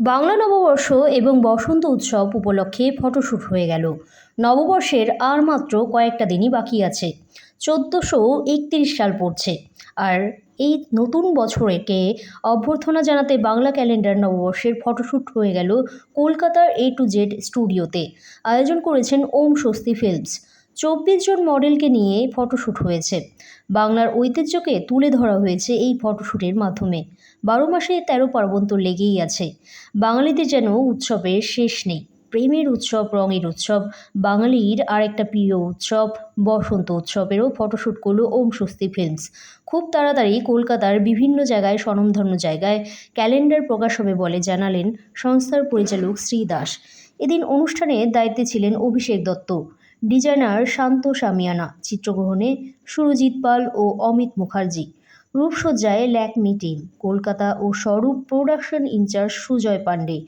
বাংলা নববর্ষ এবং বসন্ত উৎসব উপলক্ষে ফটোশ্যুট হয়ে গেল। নববর্ষের আর মাত্র কয়েকটা দিনই বাকি আছে। চোদ্দোশো একত্রিশ সাল পড়ছে। আর এই নতুন বছরকে অভ্যর্থনা জানাতে বাংলা ক্যালেন্ডার নববর্ষের ফটোশ্যুট হয়ে গেল কলকাতার এ টু জেড স্টুডিওতে আয়োজন করেছেন ওম স্বস্তি ফিল্মস। চব্বিশ জন মডেলকে নিয়ে ফটোশ্যুট হয়েছে। বাংলার ঐতিহ্যকে তুলে ধরা হয়েছে এই ফটোশ্যুটের মাধ্যমে। বারো মাসে তেরো পার্বণ তো লেগেই আছে। বাঙালিদের যেন উৎসবের শেষ নেই। প্রেমের উৎসব, রঙের উৎসব, বাঙালির আর একটা প্রিয় উৎসব, বসন্ত উৎসবেরও ফটোশ্যুট করল ওম স্বস্তি ফিল্মস খুব তাড়াতাড়ি কলকাতার বিভিন্ন জায়গায় স্বনামধন্য জায়গায় ক্যালেন্ডার প্রকাশ হবে বলে জানালেন সংস্থার পরিচালক শ্রী দাস। এদিন অনুষ্ঠানে দায়িত্বে ছিলেন অভিষেক দত্ত। ডিজাইনার শান্ত সামিয়ানা চিত্রগ্রহণে সুরজিৎ পাল ও অমিত মুখার্জি, রূপসজ্জায় ল্যাকমি টিম, কলকাতা ও স্বরূপ প্রোডাকশন ইনচার্জ সুজয় পাণ্ডে,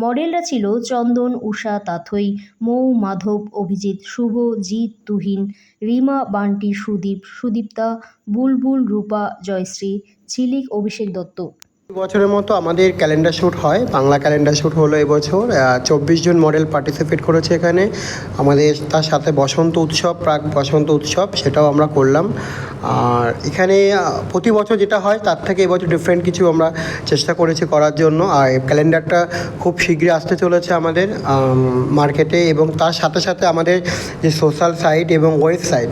মডেলরা ছিল চন্দন, উষা, তাথই, মৌ, মাধব, অভিজিৎ, শুভ, জিৎ, তুহিন, রিমা, বান্টি, সুদীপ, সুদীপ্তা, বুলবুল, রূপা, জয়শ্রী, ঝিলিক, অভিষেক দত্ত। বছরের মতো আমাদের ক্যালেন্ডার শ্যুট হয়। বাংলা ক্যালেন্ডার শ্যুট হলো এবছর। চব্বিশ জন মডেল পার্টিসিপেট করেছে এখানে। আমাদের তার সাথে বসন্ত উৎসব, প্রাক বসন্ত উৎসব, সেটাও আমরা করলাম। আর এখানে প্রতি বছর যেটা হয়, তার থেকে এবছর ডিফারেন্ট কিছু আমরা চেষ্টা করেছি করার জন্য। আর ক্যালেন্ডারটা খুব শীঘ্রই আসতে চলেছে আমাদের মার্কেটে এবং তার সাথে সাথে আমাদের যে সোশ্যাল সাইট এবং ওয়েবসাইট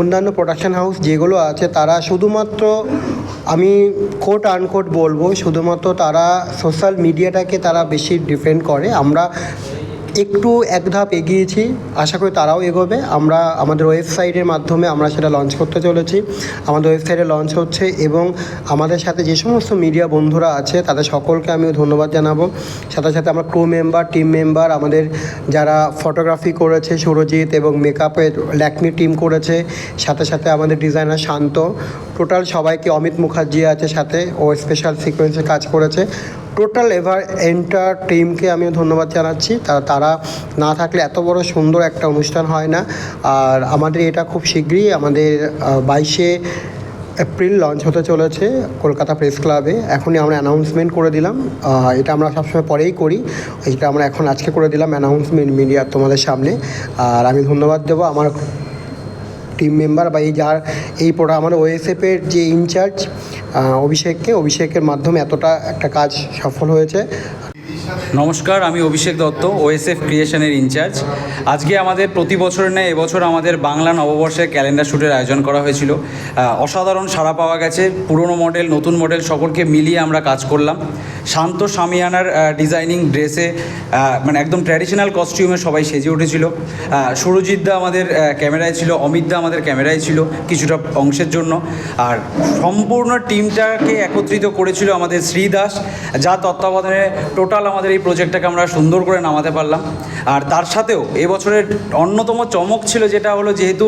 অন্যান্য প্রোডাকশন হাউস যেগুলো আছে, তারা শুধুমাত্র আমি কোট আনকোট বলব, শুধুমাত্র তারা সোশ্যাল মিডিয়াটাকে তারা বেশি ডিপেন্ড করে। আমরা একটু এক ধাপ এগিয়েছি। আশা করি তারাও এগোবে। আমরা আমাদের ওয়েবসাইটের মাধ্যমে আমরা সেটা লঞ্চ করতে চলেছি। আমাদের ওয়েবসাইটে লঞ্চ হচ্ছে এবং আমাদের সাথে যে সমস্ত মিডিয়া বন্ধুরা আছে, তাদের সকলকে আমি ধন্যবাদ জানাব। সাথে সাথে আমরা ক্রু মেম্বার টিম মেম্বার আমাদের যারা ফটোগ্রাফি করেছে, সুরজিৎ এবং মেকআপের ল্যাকমি টিম করেছে, সাথে সাথে আমাদের ডিজাইনার শান্ত। টোটাল সবাইকে অমিত মুখার্জি আছে সাথে, ও স্পেশাল সিকোয়েন্সে কাজ করেছে। টোটাল এভার এন্টার টিমকে আমি ধন্যবাদ জানাচ্ছি। তারা না থাকলে এত বড় সুন্দর একটা অনুষ্ঠান হয় না। আর আমাদের এটা খুব শীঘ্রই আমাদের বাইশে এপ্রিল লঞ্চ হতে চলেছে কলকাতা প্রেস ক্লাবে এখনই আমরা অ্যানাউন্সমেন্ট করে দিলাম। এটা আমরা সবসময় পরেই করি। এটা আমরা এখন আজকে করে দিলাম অ্যানাউন্সমেন্ট মিডিয়া তোমাদের সামনে। আর আমি ধন্যবাদ দেবো আমার টিম মেম্বার বা এই যার, এই প্রোডা আমার ওএসএফের যে ইনচার্জ অভিষেককে, অভিষেকের মাধ্যমে এতটা একটা কাজ সফল হয়েছে। নমস্কার, আমি অভিষেক দত্ত ওএসএফ ক্রিয়েশনের ইনচার্জ আজকে আমাদের প্রতি বছর ন্যায় এবছর আমাদের বাংলা নববর্ষের ক্যালেন্ডার শ্যুটের আয়োজন করা হয়েছিল। অসাধারণ সাড়া পাওয়া গেছে। পুরনো মডেল নতুন মডেল সকলকে মিলিয়ে আমরা কাজ করলাম। শান্ত সামিয়ানার ডিজাইনিং ড্রেসে মানে একদম ট্র্যাডিশনাল কস্টিউমে সবাই সেজে উঠেছিল। সুরজিৎদা সুরজিৎ দা আমাদের ক্যামেরায় ছিল, অমিত দা আমাদের ক্যামেরায় ছিল কিছুটা অংশের জন্য। আর সম্পূর্ণ টিমটাকে একত্রিত করেছিল আমাদের শ্রীদাস, যা তত্ত্বাবধানে টোটাল আমাদের এই প্রজেক্টটাকে আমরা সুন্দর করে নামাতে পারলাম। আর তার সাথেও এবছরের অন্যতম চমক ছিল যেটা হলো যেহেতু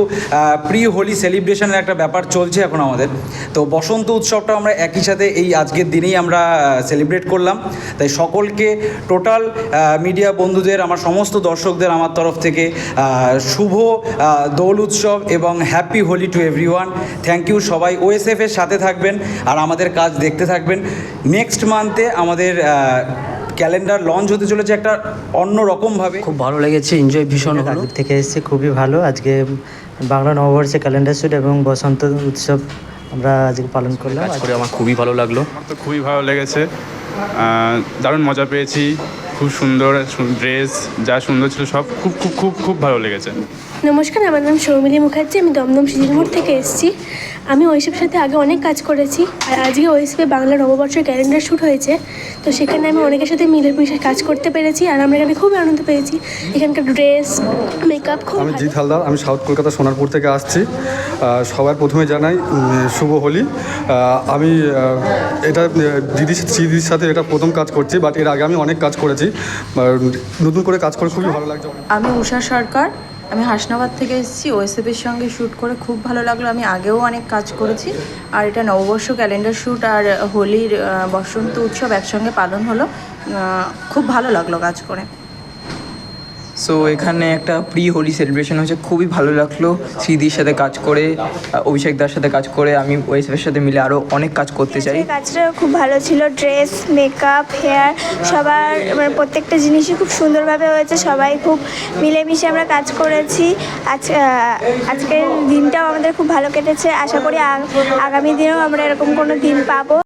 প্রি হোলি সেলিব্রেশনের একটা ব্যাপার চলছে এখন আমাদের। তো বসন্ত উৎসবটা আমরা একই সাথে এই আজকের দিনেই আমরা সেলিব্রেট করলাম। তাই সকলকে টোটাল মিডিয়া বন্ধুদের, আমার সমস্ত দর্শকদের আমার তরফ থেকে শুভ দোল উৎসব এবং happy Holi to everyone thank you সবাই ওএসএফ এর সাথে থাকবেন আর আমাদের কাজ দেখতে থাকবেন। নেক্সট মান্থে আমাদের ক্যালেন্ডার লঞ্চ হতে চলেছে একটা অন্য রকমভাবে। খুব ভালো লেগেছে এনজয় ভীষণ হলো। থেকে এসেছি খুবই ভালো। আজকে বাংলা নববর্ষে ক্যালেন্ডার শ্যুট এবং বসন্ত উৎসব আমরা আজকে পালন করলাম। কাজ করে আমার খুবই ভালো লাগল। আমার তো খুবই ভালো লেগেছে। দারুণ মজা পেয়েছি। খুব সুন্দর ড্রেস যা সুন্দর ছিল সব খুব খুব খুব খুব ভালো লেগেছে। নমস্কার আমার নাম সৌমিলি মুখার্জি। আমি দমদম সিজিরমোড় থেকে এসেছি। আমি ওইসবের সাথে আগে অনেক কাজ করেছি আর আজকে ওইসবে বাংলা নববর্ষের ক্যালেন্ডার শ্যুট হয়েছে। তো সেখানে আমি অনেকের সাথে মিলে মিশে কাজ করতে পেরেছি আর আমরা এখানে খুবই আনন্দ পেয়েছি। এখানকার ড্রেস মেকআপ খুব আমি। জিৎ হালদার আমি সাউথ কলকাতা সোনারপুর থেকে আসছি। সবার প্রথমে জানাই শুভ হোলি। আমি এটা দিদির দিদির সাথে এটা প্রথম কাজ করছি বাট এর আগে আমি অনেক কাজ করেছি। নতুন করে কাজ করে খুবই ভালো লাগছে। আমি উষা সরকার আমি হাসনাবাদ থেকে এসেছি ওএসএফের সঙ্গে শ্যুট করে খুব ভালো লাগল। আমি আগেও অনেক কাজ করেছি। আর এটা নববর্ষ ক্যালেন্ডার শ্যুট আর হোলির বসন্ত উৎসব একসঙ্গে পালন হলো। খুব ভালো লাগল কাজ করে। সো এখানে একটা প্রি হোলি সেলিব্রেশন হয়েছে, খুবই ভালো লাগল। শ্রীদির সাথে কাজ করে অভিষেক দার সাথে কাজ করে, আমি ওয়েসেফের সাথে মিলে আরও অনেক কাজ করতে চাই। কাজটা খুব ভালো ছিল, ড্রেস মেকআপ হেয়ার সবার মানে প্রত্যেকটা জিনিসই খুব সুন্দরভাবে হয়েছে, সবাই খুব মিলেমিশে আমরা কাজ করেছি। আজ আজকের দিনটাও আমাদের খুব ভালো কেটেছে, আশা করি আগ- আগামী দিনেও আমরা এরকম কোনো দিন পাবো।